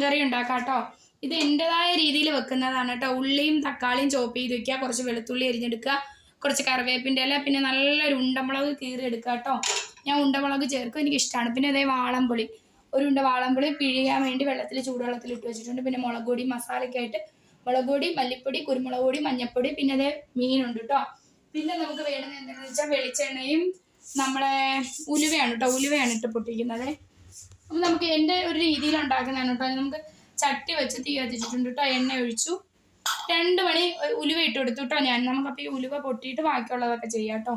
മീൻകറി ഉണ്ടാക്കാം കേട്ടോ. ഇത് എന്റെതായ രീതിയിൽ വെക്കുന്നതാണ് കേട്ടോ. ഉള്ളിയും തക്കാളിയും ചോപ്പ് ചെയ്ത് വെക്കുക. കുറച്ച് വെളുത്തുള്ളി അരിഞ്ഞെടുക്കുക. കുറച്ച് കറിവേപ്പിന്റെ ഇല പിന്നെ നല്ലൊരു ഉണ്ടമുളക് കീറി എടുക്കുക കേട്ടോ. ഞാൻ ഉണ്ടമുളക് ചേർക്കും. എനിക്കിഷ്ടമാണ് പിന്നെ അതേ വാളംപുളി. ഒരു ഉണ്ട വാളംപുളി പിഴിയാൻ വേണ്ടി വെള്ളത്തിൽ ചൂടുവെള്ളത്തിൽ ഇട്ട് വെച്ചിട്ടുണ്ട്. പിന്നെ മുളക് പൊടി മസാലയ്ക്കായിട്ട് മുളക് പൊടി മല്ലിപ്പൊടി കുരുമുളക് പൊടി മഞ്ഞപ്പൊടി പിന്നെ അതേ മീനുണ്ട് കേട്ടോ. പിന്നെ നമുക്ക് വേണ്ടത് എന്താണെന്ന് വെച്ചാൽ വെളിച്ചെണ്ണയും നമ്മളെ ഉലുവയാണ് കേട്ടോ. ഉലുവയാണ് ഇട്ട് പൊട്ടിക്കുന്നത്. അപ്പം നമുക്ക് എന്റെ ഒരു രീതിയിൽ ഉണ്ടാക്കുന്നതാണ് കേട്ടോ. നമുക്ക് ചട്ടി വെച്ച് തീ കത്തിച്ചിട്ടുണ്ട് കേട്ടോ. എണ്ണ ഒഴിച്ചു. രണ്ട് മണി ഉലുവ ഇട്ട് കൊടുത്തു കേട്ടോ ഞാൻ. നമുക്കപ്പോൾ ഈ ഉലുവ പൊട്ടിയിട്ട് ബാക്കിയുള്ളതൊക്കെ ചെയ്യാം കേട്ടോ.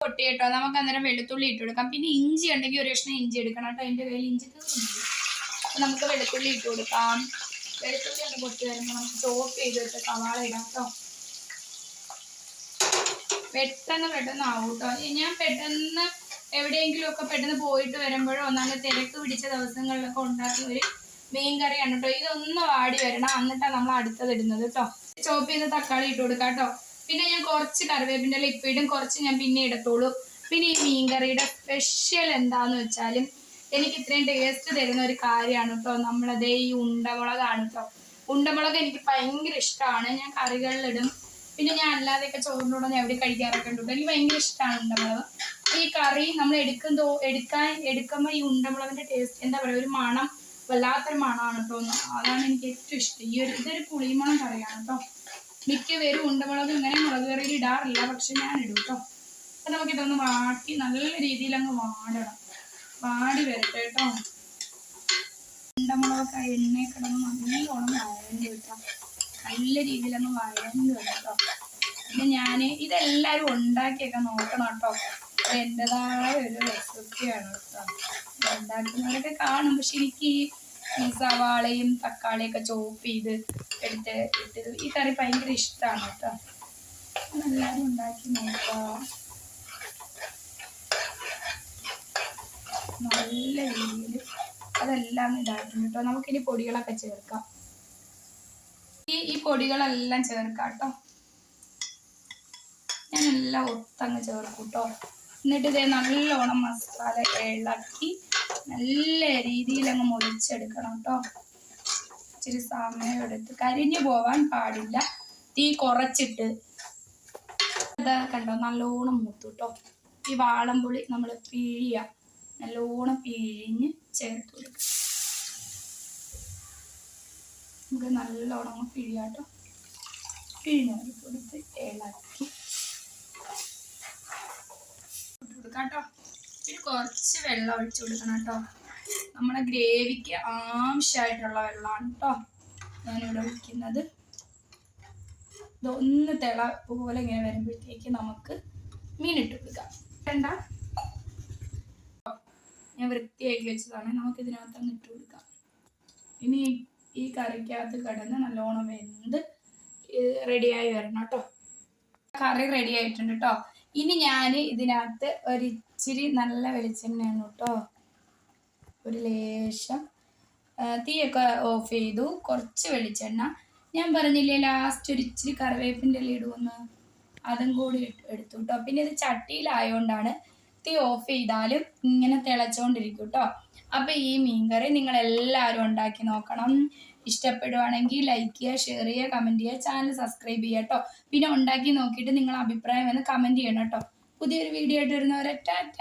പൊട്ടി കേട്ടോ. നമുക്ക് അന്നേരം വെളുത്തുള്ളി ഇട്ട് കൊടുക്കാം. പിന്നെ ഇഞ്ചി ഉണ്ടെങ്കിൽ ഒരു കഷ്ണം ഇഞ്ചി എടുക്കണം കേട്ടോ. എന്റെ കയ്യിൽ ഇഞ്ചി തീർന്നു നമുക്ക് വെളുത്തുള്ളി ഇട്ട് കൊടുക്കാം. വെളുത്തുള്ളി ഒന്ന് പൊട്ടി വരുമ്പോൾ നമുക്ക് ചോപ്പ് ചെയ്ത് വെച്ച ഇടാം കേട്ടോ. പെട്ടെന്ന് പെട്ടെന്ന് ആവും കേട്ടോ. ഞാൻ പെട്ടെന്ന് എവിടെയെങ്കിലും ഒക്കെ പെട്ടെന്ന് പോയിട്ട് വരുമ്പോഴോ നല്ല തിരക്ക് പിടിച്ച ദിവസങ്ങളിലൊക്കെ ഉണ്ടാക്കുന്ന ഒരു മീൻ കറിയാണ് കേട്ടോ. ഇതൊന്ന് വാടി വരണം. എന്നിട്ടാണ് നമ്മൾ അടുത്തത് ഇടുന്നത് കേട്ടോ. ചോപ്പ് ചെയ്ത് തക്കാളി ഇട്ട് കൊടുക്കാം കേട്ടോ. പിന്നെ ഞാൻ കുറച്ച് കറിവേപ്പിന്റെ ലിക്വിഡും കുറച്ച് ഞാൻ പിന്നെ ഇടത്തുള്ളൂ പിന്നെ ഈ മീൻ കറിയുടെ സ്പെഷ്യൽ എന്താന്ന് വെച്ചാലും എനിക്ക് ഇത്രയും ടേസ്റ്റ് തരുന്ന ഒരു കാര്യമാണ് കേട്ടോ. നമ്മളതേ ഈ ഉണ്ടമുളകാണ് കേട്ടോ. ഉണ്ടമുളക് എനിക്ക് ഭയങ്കര ഇഷ്ടമാണ്. ഞാൻ കറികളിലിടും. പിന്നെ ഞാൻ അല്ലാതെയൊക്കെ ചോറിനോടൊന്നും എവിടെ കഴിക്കാറൊക്കെ ഉണ്ട്? എനിക്ക് ഭയങ്കര ഇഷ്ടമാണ് ഉണ്ടമുളക്. ഈ കറി നമ്മൾ എടുക്കും എടുക്കാൻ എടുക്കുമ്പോൾ ഈ ഉണ്ടമുളകിന്റെ ടേസ്റ്റ് എന്താ പറയുക ഒരു മണം വല്ലാത്തൊരു മണമാണ് കേട്ടോ അതാണ് എനിക്ക് ഏറ്റവും ഇഷ്ടം. ഈ ഒരു ഇതൊരു പുളിമണം കറിയാണ് കേട്ടോ മിക്ക പേരും ഉണ്ടമുളക് ഇങ്ങനെ മുളക് കറിയിൽ ഇടാറില്ല പക്ഷെ ഞാൻ ഇടും കേട്ടോ അപ്പം നമുക്കിതൊന്ന് വാട്ടി നല്ല രീതിയിൽ അങ്ങ് വാടണം. വാടി വരട്ടെ കേട്ടോ ഉണ്ടമുളകൊക്കെ എണ്ണ കിടന്ന് നല്ലോണം വഴണ്ടി കേട്ടോ നല്ല രീതിയിൽ അങ്ങ് വഴണ്ടി വരട്ടോ പിന്നെ ഞാൻ ഇതെല്ലാവരും ഉണ്ടാക്കിയൊക്കെ നോക്കണം കേട്ടോ എന്റെതായ ഒരു റെസിപ്പിയാണ് കേട്ടോ ഉണ്ടാക്കുന്നവരൊക്കെ കാണും. പക്ഷെ എനിക്ക് ഈ സവാളയും തക്കാളിയൊക്കെ ചോപ്പ് ചെയ്ത് എടുത്ത് ഇട്ടത് ഈ കറി ഭയങ്കര ഇഷ്ടമാണ് കേട്ടോ എല്ലാവരും ഉണ്ടാക്കി നോക്കാം. നല്ല രീതിയിൽ അതെല്ലാം ഇതായിട്ടുണ്ട് കേട്ടോ നമുക്കിനി പൊടികളൊക്കെ ചേർക്കാം. ഈ ഈ പൊടികളെല്ലാം ചേർക്കാം കേട്ടോ ഞാനെല്ലാം ഒത്തങ്ങ് ചേർക്കൂട്ടോ കേട്ടോ എന്നിട്ട് ഇതേ നല്ലോണം മസാല ഇളക്കി നല്ല രീതിയിൽ അങ്ങ് മുറിച്ചെടുക്കണം കേട്ടോ ഇച്ചിരി സമയം എടുത്ത് കരിഞ്ഞു പോവാൻ പാടില്ല. തീ കുറച്ചിട്ട് ഇതാ കണ്ടോ? നല്ലോണം മൂത്തു കേട്ടോ ഈ വാളംപുളി നമ്മൾ പിഴിയ നല്ലോണം പിഴിഞ്ഞ് ചേർത്ത് കൊടുക്കും. നമുക്ക് നല്ലോണം പിഴിയാട്ടോ പിഴിഞ്ഞ് കൊടുത്ത് ഇളക്കി ഇട്ട് കൊടുക്കാം കേട്ടോ. പിന്നെ കുറച്ച് വെള്ളം ഒഴിച്ചു കൊടുക്കണം കേട്ടോ. നമ്മളെ ഗ്രേവിക്ക് ആവശ്യമായിട്ടുള്ള വെള്ളമാണ് കേട്ടോ ഞാനിവിടെ ഒഴിക്കുന്നത് ഇതൊന്ന് തിള പോലെ ഇങ്ങനെ വരുമ്പോഴത്തേക്ക് നമുക്ക് മീൻ ഇട്ട് കൊടുക്കാം. വേണ്ട. ഞാൻ വൃത്തിയാക്കി വെച്ചതാണ്. നമുക്ക് ഇതിനകത്ത് അങ്ങ് ഇട്ട് കൊടുക്കാം. ഇനി ഈ കറിക്കകത്ത് കിടന്ന് നല്ലോണം വെന്ത് റെഡിയായി വരണം കേട്ടോ. കറി റെഡി ആയിട്ടുണ്ട് കേട്ടോ. ഇനി ഞാൻ ഇതിനകത്ത് ഒരിച്ചിരി നല്ല വെളിച്ചെണ്ണയാണ് കേട്ടോ. ഒരു ലേശം തീയൊക്കെ ഓഫ് ചെയ്തു. കുറച്ച് വെളിച്ചെണ്ണ. ഞാൻ പറഞ്ഞില്ലേ ലാസ്റ്റ് ഒരു ഇച്ചിരി കറിവേപ്പിന്റെ ഇല ഇടുമെന്ന് അതും കൂടി എടുത്തു കേട്ടോ. പിന്നെ ഇത് ചട്ടിയിലായതുകൊണ്ടാണ് തീ ഓഫ് ചെയ്താലും ഇങ്ങനെ തിളച്ചുകൊണ്ടിരിക്കും കേട്ടോ. അപ്പോൾ ഈ മീൻകറി നിങ്ങൾ എല്ലാവരും ഉണ്ടാക്കി നോക്കണം. ഇഷ്ടപ്പെടുവാണെങ്കിൽ ലൈക്ക് ചെയ്യുക ഷെയർ ചെയ്യുക കമന്റ് ചെയ്യുക ചാനൽ സബ്സ്ക്രൈബ് ചെയ്യുക കേട്ടോ പിന്നെ ഉണ്ടാക്കി നോക്കിയിട്ട് നിങ്ങളുടെ അഭിപ്രായം എന്ന് കമന്റ് ചെയ്യണം കേട്ടോ പുതിയൊരു വീഡിയോ ആയിട്ട് വരുന്നവരെ ടാറ്റ